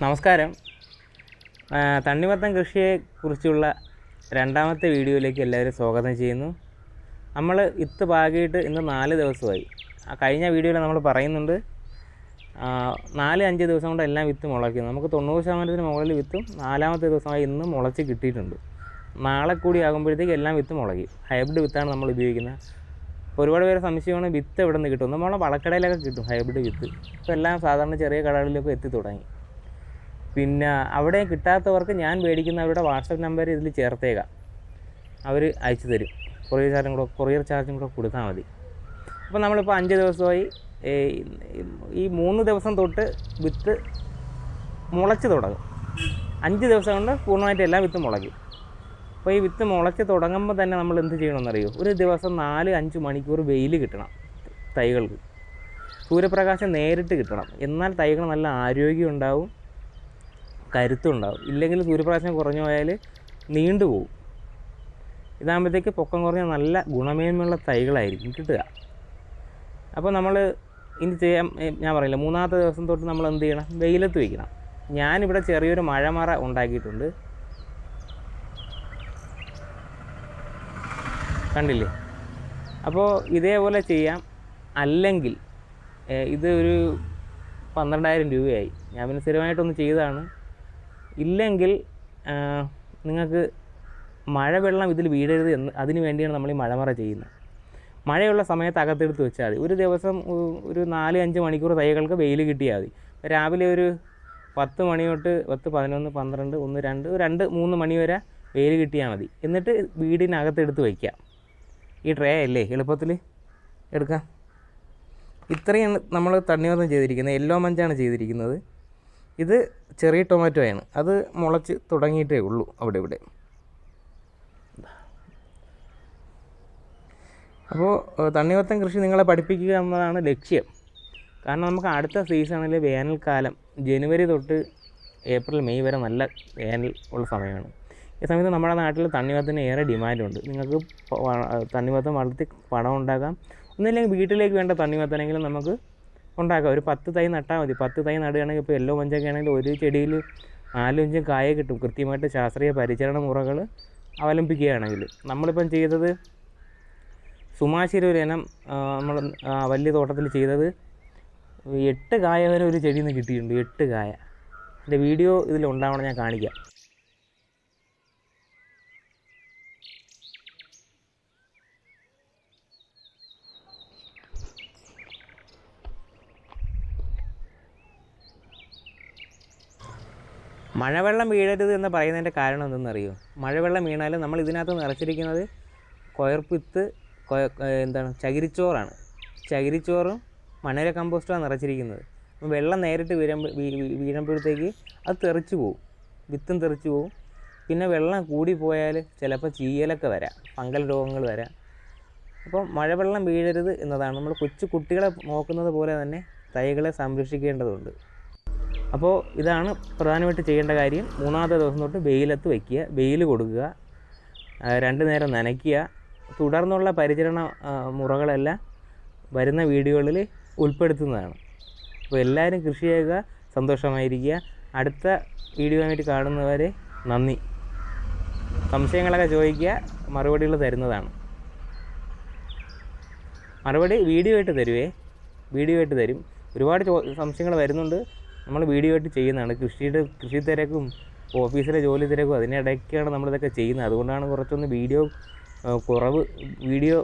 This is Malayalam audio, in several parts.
നമസ്കാരം. തണ്ണിമത്തം തണ്ണിമത്തൻ കൃഷിയെക്കുറിച്ചുള്ള രണ്ടാമത്തെ വീഡിയോയിലേക്ക് എല്ലാവരും സ്വാഗതം ചെയ്യുന്നു. നമ്മൾ ഇത്ത് പാകിയിട്ട് ഇന്ന് നാല് ദിവസമായി. കഴിഞ്ഞ വീഡിയോയിൽ നമ്മൾ പറയുന്നുണ്ട് നാല് അഞ്ച് ദിവസം കൊണ്ട് എല്ലാം വിത്ത് മുളയ്ക്കും നമുക്ക് തൊണ്ണൂറ് ശതമാനത്തിന് മുകളിൽ വിത്തും നാലാമത്തെ ദിവസമായി ഇന്ന് മുളച്ച് കിട്ടിയിട്ടുണ്ട്. നാളെ കൂടി ആകുമ്പോഴത്തേക്ക് എല്ലാം വിത്ത് മുളയ്ക്കും ഹൈബ്രിഡ് വിത്താണ് നമ്മൾ ഉപയോഗിക്കുന്നത് ഒരുപാട് പേര് സംശയമാണ് വിത്ത് എവിടെ നിന്ന് കിട്ടും. നമ്മളെ വളക്കടയിലൊക്കെ കിട്ടും ഹൈബ്രിഡ് വിത്ത്. ഇപ്പോൾ എല്ലാം സാധാരണ ചെറിയ കടകളിലൊക്കെ എത്തി തുടങ്ങി. പിന്നെ അവിടെ കിട്ടാത്തവർക്ക് ഞാൻ മേടിക്കുന്ന അവരുടെ വാട്സപ്പ് നമ്പർ ഇതിൽ ചേർത്തേക്കാം. അവർ അയച്ചു തരും. കൊറിയർ ചാർജും കൂടെ കൊറിയർ ചാർജും കൂടെ കൊടുത്താൽ മതി. അപ്പോൾ നമ്മളിപ്പോൾ അഞ്ച് ദിവസമായി ഈ മൂന്ന് ദിവസം തൊട്ട് വിത്ത് മുളച്ച് തുടങ്ങും. അഞ്ച് ദിവസം കൊണ്ട് പൂർണമായിട്ട് എല്ലാം വിത്ത് മുളയ്ക്കും. അപ്പോൾ ഈ വിത്ത് മുളച്ച് തുടങ്ങുമ്പോൾ തന്നെ നമ്മൾ എന്ത് ചെയ്യണമെന്നറിയോ? ഒരു ദിവസം നാല് അഞ്ച് മണിക്കൂർ വെയിൽ കിട്ടണം തൈകൾക്ക്. സൂര്യപ്രകാശം നേരിട്ട് കിട്ടണം. എന്നാൽ തൈകൾ നല്ല ആരോഗ്യം ഉണ്ടാവും. കരുത്തുണ്ടാവും. ഇല്ലെങ്കിൽ സൂര്യപ്രകാശം കുറഞ്ഞു പോയാൽ നീണ്ടുപോകും ഇതാകുമ്പോഴത്തേക്ക് പൊക്കം കുറഞ്ഞ നല്ല ഗുണമേന്മയുള്ള തൈകളായിരിക്കും കിട്ടുക. അപ്പോൾ നമ്മൾ ഇനി ചെയ്യാൻ ഞാൻ പറയില്ല മൂന്നാമത്തെ ദിവസം തൊട്ട് നമ്മൾ എന്ത് ചെയ്യണം? വെയിലത്ത് വയ്ക്കണം ഞാനിവിടെ ചെറിയൊരു മഴമറ ഉണ്ടാക്കിയിട്ടുണ്ട്. കണ്ടില്ലേ? അപ്പോൾ ഇതേപോലെ ചെയ്യാം. അല്ലെങ്കിൽ ഇത് ഒരു പന്ത്രണ്ടായിരം രൂപയായി. ഞാൻ പിന്നെ സ്ഥിരമായിട്ടൊന്ന് ചെയ്തതാണ്. ഇല്ലെങ്കിൽ നിങ്ങൾക്ക് മഴവെള്ളം ഇതിൽ വീഴരുത് എന്ന് അതിന് വേണ്ടിയാണ് നമ്മൾ ഈ മഴമറ ചെയ്യുന്നത്. മഴയുള്ള സമയത്ത് അകത്തെടുത്ത് വെച്ചാൽ മതി. ഒരു ദിവസം ഒരു നാല് അഞ്ച് മണിക്കൂർ തൈകൾക്ക് വെയിൽ കിട്ടിയാൽ മതി. രാവിലെ ഒരു പത്ത് മണി തൊട്ട് പത്ത് പതിനൊന്ന് പന്ത്രണ്ട് ഒന്ന് രണ്ട് രണ്ട് മൂന്ന് മണി വരെ വെയിൽ കിട്ടിയാൽ മതി. എന്നിട്ട് വീടിനകത്തെടുത്ത് വയ്ക്കാം ഈ ട്രേ അല്ലേ എളുപ്പത്തിൽ എടുക്കാം? ഇത്രയും നമ്മൾ തണ്ണിമത്തം ചെയ്തിരിക്കുന്നത്. യെല്ലോ മഞ്ചാണ് ചെയ്തിരിക്കുന്നത്. ഇത് ചെറിയ ടൊമാറ്റോയാണ് അത് മുളച്ച് തുടങ്ങിയിട്ടേ ഉള്ളൂ അവിടെ ഇവിടെ. അപ്പോൾ തണ്ണിമത്തൻ കൃഷി നിങ്ങളെ പഠിപ്പിക്കുക എന്നതാണ് ലക്ഷ്യം. കാരണം നമുക്ക് അടുത്ത സീസണിൽ വേനൽക്കാലം ജനുവരി തൊട്ട് ഏപ്രിൽ മെയ് വരെ നല്ല വേനൽ ഉള്ള സമയമാണ്. ഈ സമയത്ത് നമ്മുടെ നാട്ടിൽ തണ്ണിമത്തന് ഏറെ ഡിമാൻഡുണ്ട് നിങ്ങൾക്ക് തണ്ണിമത്തം വളർത്തി പണം ഉണ്ടാക്കാം ഒന്നില്ലെങ്കിൽ വീട്ടിലേക്ക് വേണ്ട തണ്ണിമത്തനെങ്കിലും നമുക്ക് ഉണ്ടാക്കാം. ഒരു പത്ത് തൈ നട്ടാൽ മതി. പത്ത് തൈ നടുകയാണെങ്കിൽ ഇപ്പോൾ യെല്ലോ മഞ്ചൊക്കെ ആണെങ്കിൽ ഒരു ചെടിയിൽ നാലും അഞ്ചും കായ കിട്ടും. കൃത്യമായിട്ട് ശാസ്ത്രീയ പരിചരണ മുറകൾ അവലംബിക്കുകയാണെങ്കിൽ. നമ്മളിപ്പം ചെയ്തത് സുമാശിരി ഒരു ഇനം നമ്മൾ വലിയ തോട്ടത്തിൽ ചെയ്തത് എട്ട് കായ വരെ ഒരു ചെടിയിൽ നിന്ന് കിട്ടിയിട്ടുണ്ട്. എട്ട് കായ. എന്റെ വീഡിയോ ഇതിലുണ്ടാവണം ഞാൻ കാണിക്കാം. മഴവെള്ളം വീഴരുത് എന്ന് പറയുന്നതിന്റെ കാരണം എന്തെന്നറിയോ? മഴവെള്ളം വീണാലും നമ്മൾ ഇതിനകത്ത് നിറച്ചിരിക്കുന്നത് കൊയർപ്പിത്ത് കൊയ എന്താണ് ചകിരിച്ചോറാണ്. ചകിരിച്ചോറും മണര കമ്പോസ്റ്റുമാണ് നിറച്ചിരിക്കുന്നത്. അപ്പം വെള്ളം നേരിട്ട് വീഴുമ്പോൾ വീഴുമ്പോഴത്തേക്ക് അത് തെറിച്ചു പോകും വിത്തും തെറിച്ചു പോകും പിന്നെ വെള്ളം കൂടി പോയാൽ ചിലപ്പോൾ ചീയലൊക്കെ വരാം ഫംഗൽ രോഗങ്ങൾ വരാം. അപ്പോൾ മഴവെള്ളം വീഴരുത് എന്നതാണ്. നമ്മൾ കൊച്ചു കുട്ടികളെ നോക്കുന്നത് പോലെ തന്നെ തൈകളെ സംരക്ഷിക്കേണ്ടതുണ്ട്. അപ്പോൾ ഇതാണ് പ്രധാനമായിട്ട് ചെയ്യേണ്ട കാര്യം. മൂന്നാമത്തെ ദിവസം തൊട്ട് വെയിലത്ത് വയ്ക്കുക വെയിൽ കൊടുക്കുക രണ്ട് നേരം നനയ്ക്കുക. തുടർന്നുള്ള പരിചരണ മുറകളെല്ലാം വരുന്ന വീഡിയോകളിൽ ഉൾപ്പെടുത്തുന്നതാണ്. അപ്പോൾ എല്ലാവരും കൃഷി ചെയ്യുക സന്തോഷമായിരിക്കുക. അടുത്ത വീഡിയോയുമായിട്ട് കാണുന്നവരെ നന്ദി. സംശയങ്ങളൊക്കെ ചോദിക്കുക മറുപടികൾ തരുന്നതാണ്. മറുപടി വീഡിയോ ആയിട്ട് തരുവേ വീഡിയോ ആയിട്ട് തരും. ഒരുപാട് സംശയങ്ങൾ വരുന്നുണ്ട്. നമ്മൾ വീഡിയോ ആയിട്ട് ചെയ്യുന്നതാണ്. കൃഷിയുടെ കൃഷി തിരക്കും ഓഫീസിലെ ജോലി തിരക്കും അതിനിടയ്ക്കാണ് നമ്മളിതൊക്കെ ചെയ്യുന്നത്. അതുകൊണ്ടാണ് കുറച്ചൊന്ന് വീഡിയോ കുറവ് വീഡിയോ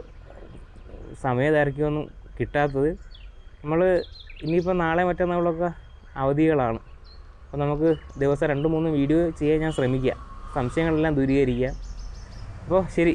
സമയദൈർഘ്യമൊന്നും കിട്ടാത്തത്. നമ്മൾ ഇനിയിപ്പോൾ നാളെ മറ്റന്നാളൊക്കെ അവധികളാണ്. അപ്പോൾ നമുക്ക് ദിവസം രണ്ട് മൂന്ന് വീഡിയോ ചെയ്യാൻ ഞാൻ ശ്രമിക്കുക. സംശയങ്ങളെല്ലാം ദൂരീകരിക്കുക. അപ്പോൾ ശരി.